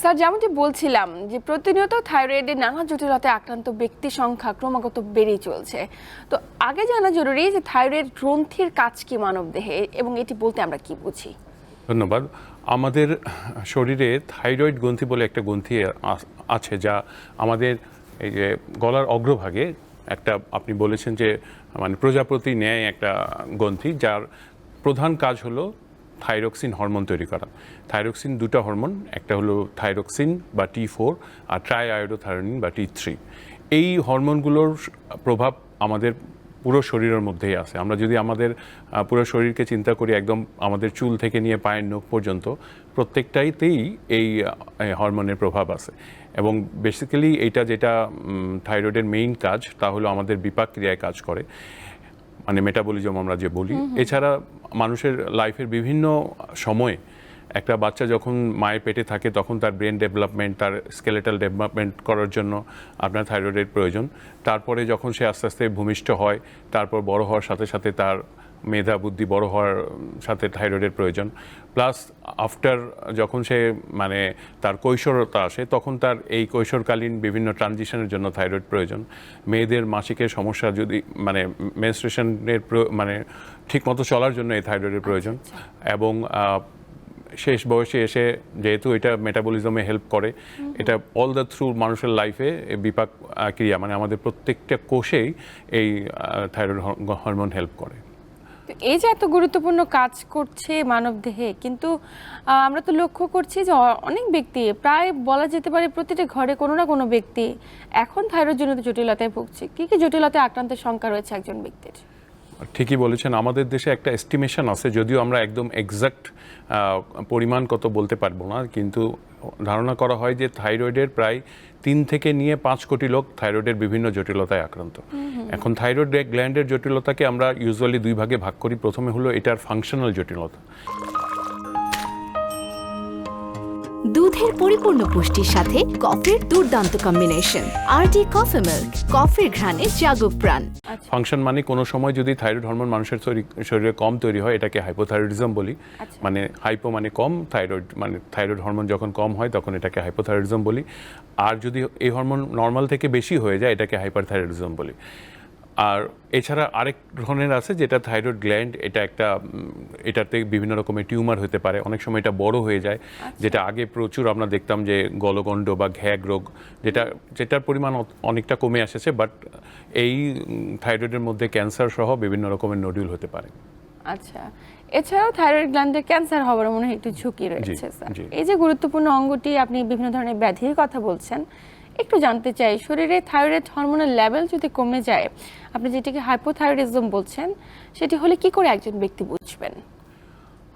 Sir, যেমনটি বলছিলাম যে প্রতিনিয়ত থাইরয়েডের নানা জটিলতায় আক্রান্ত ব্যক্তি সংখ্যা ক্রমাগত বেড়েই চলছে। তো আগে জানা জরুরি যে থাইরয়েড গ্রন্থির কাজ কি মানবদেহে এবং এটি বলতে আমরা কি বুঝি? ধন্যবাদ। আমাদের শরীরে থাইরয়েড গ্রন্থি বলে একটা গ্রন্থি আছে যা আমাদের এই যে গলার অগ্রভাগে একটা আপনি বলেছেন যে মানে প্রজাপতি ন্যায় একটা গ্রন্থি যার প্রধান কাজ হলো থাইরক্সিন হরমোন তৈরি করা। থাইরক্সিন দুটো হরমোন একটা হলো থাইরক্সিন বা টি ফোর আর ট্রাই আয়োডোথায়োনিন বা টি থ্রি এই হরমোনগুলোর প্রভাব আমাদের পুরো শরীরের মধ্যেই আছে। আমরা যদি আমাদের পুরো শরীরকে চিন্তা করি একদম আমাদের চুল থেকে নিয়ে পায়ের নখ পর্যন্ত প্রত্যেকটাইতেই এই হরমোনের প্রভাব আছে। এবং বেসিক্যালি এইটা যেটা থাইরয়েডের মেইন কাজ তা হলো আমাদের বিপাক ক্রিয়ায় কাজ করে। মানে মেটাবলিজম আমরা যে বলি। এছাড়া মানুষের লাইফের বিভিন্ন সময়ে একটা বাচ্চা যখন মায়ের পেটে থাকে, তখন তার ব্রেন ডেভেলপমেন্ট তার স্কেলেটাল ডেভেলপমেন্ট করার জন্য আপনার থাইরয়েডের প্রয়োজন। তারপরে যখন সে আস্তে আস্তে ভূমিষ্ঠ হয়, তারপর বড় হওয়ার সাথে সাথে তার মেধা বুদ্ধি বড় হওয়ার সাথে থাইরয়েডের প্রয়োজন। প্লাস আফটার যখন সে মানে তার কৈশোরতা আসে তখন তার এই কৈশোরকালীন বিভিন্ন ট্রানজিশনের জন্য থাইরয়েড প্রয়োজন। মেয়েদের মাসিকের সমস্যা যদি মানে মেনস্ট্রেশনের মানে ঠিকমতো চলার জন্য এই থাইরয়েডের প্রয়োজন। এবং শেষ বয়সে এসে যেহেতু এটা মেটাবলিজমে হেল্প করে এটা অল দ্য থ্রু মানুষের লাইফে বিপাক ক্রিয়া মানে আমাদের প্রত্যেকটা কোষেই এই থাইরয়েড হরমোন হেল্প করে। এই যে এত গুরুত্বপূর্ণ কাজ করছে মানবদেহে কিন্তু আমরা তো লক্ষ্য করছি যে অনেক ব্যক্তি, প্রায় বলা যেতে পারে প্রতিটি ঘরে কোনো না কোনো ব্যক্তি এখন থাইরয়েডজনিত জটিলতায় ভুগছে। কি কি জটিলতায় আক্রান্তের সংখ্যা রয়েছে একজন ব্যক্তির? ঠিকই বলেছেন, আমাদের দেশে একটা এস্টিমেশন আছে, যদিও আমরা একদম এক্সাক্ট পরিমাণ কত বলতে পারব না, কিন্তু ধারণা করা হয় যে থাইরয়েডের প্রায় তিন থেকে নিয়ে পাঁচ কোটি লোক থাইরয়েডের বিভিন্ন জটিলতায় আক্রান্ত। এখন থাইরয়েড গ্ল্যান্ডের জটিলতাকে আমরা ইউজুয়ালি দুই ভাগে ভাগ করি। প্রথমে হলো এটার ফাংশনাল জটিলতা। দুধের পরিপূর্ণ পুষ্টির সাথে কফির দুর্দান্ত কম্বিনেশন আরটি কফি মিল্ক কফির ঘ্রাণে জাগো প্রাণ। ফাংশন মানে কোনো সময় যদি থাইরয়েড হরমোন মানুষের শরীর- শরীরে কম তৈরি হয় এটাকে হাইপোথাইরয়েডিজম বলি। আচ্ছা। মানে হাইপো মানে কম থাইরয়েড মানে থাইরয়েড হরমোন যখন কম হয় তখন এটাকে হাইপোথাইরয়েডিজম বলি। আর যদি এই হরমোন নর্মাল থেকে বেশি হয়ে যায় এটাকে হাইপারথাইরয়েডিজম বলি। আর এছাড়া আরেক ধরনের আছে যেটা থাইরয়েড গ্ল্যান্ড এটা একটা এটাতে বিভিন্ন রকমের টিউমার হতে পারে। অনেক সময় এটা বড় হয়ে যায়। যেটা আগে প্রচুর আমরা দেখতাম যে গলগণ্ড বা ঘ্যাগ রোগ যেটা যেটার পরিমাণ অনেকটা কমে আসেছে বাট এই থাইরয়েডের মধ্যে ক্যান্সার সহ বিভিন্ন রকমের নডিউল হতে পারে। আচ্ছা। এছাড়াও থাইরয়েড গ্ল্যান্ডে ক্যান্সার হওয়ার মনে হয় একটু ঝুঁকি রয়েছে স্যার এই যে গুরুত্বপূর্ণ অঙ্গটি আপনি বিভিন্ন ধরনের ব্যাধির কথা বলছেন একটু জানতে চাই শরীরে থাইরয়েড হরমোনের লেভেল যদি কমে যায় আপনি যেটিকে হাইপোথাইরয়েডিজম বলছেন সেটি হলে কি করে একজন ব্যক্তি বুঝবেন?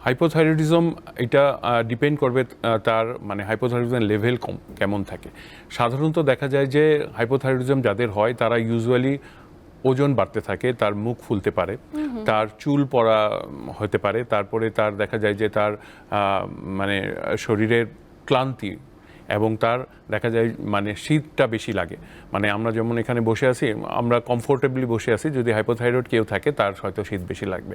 হাইপোথাইরয়েডিজম এটা ডিপেন্ড করবে তার মানে হাইপোথাইরয়েডিজম লেভেল কম কেমন থাকে। সাধারণত দেখা যায় যে হাইপোথাইরয়েডিজম যাদের হয় তারা ইউজুয়ালি ওজন বাড়তে থাকে তার মুখ ফুলতে পারে তার চুল পড়া হতে পারে তারপরে তার দেখা যায় যে তার মানে শরীরের ক্লান্তি এবং তার দেখা যায় মানে শীতটা বেশি লাগে। মানে আমরা যেমন এখানে বসে আছি, আমরা কমফোর্টেবলি বসে আছি, যদি হাইপোথাইরয়েড কেউ থাকে, তার হয়তো শীত বেশি লাগবে।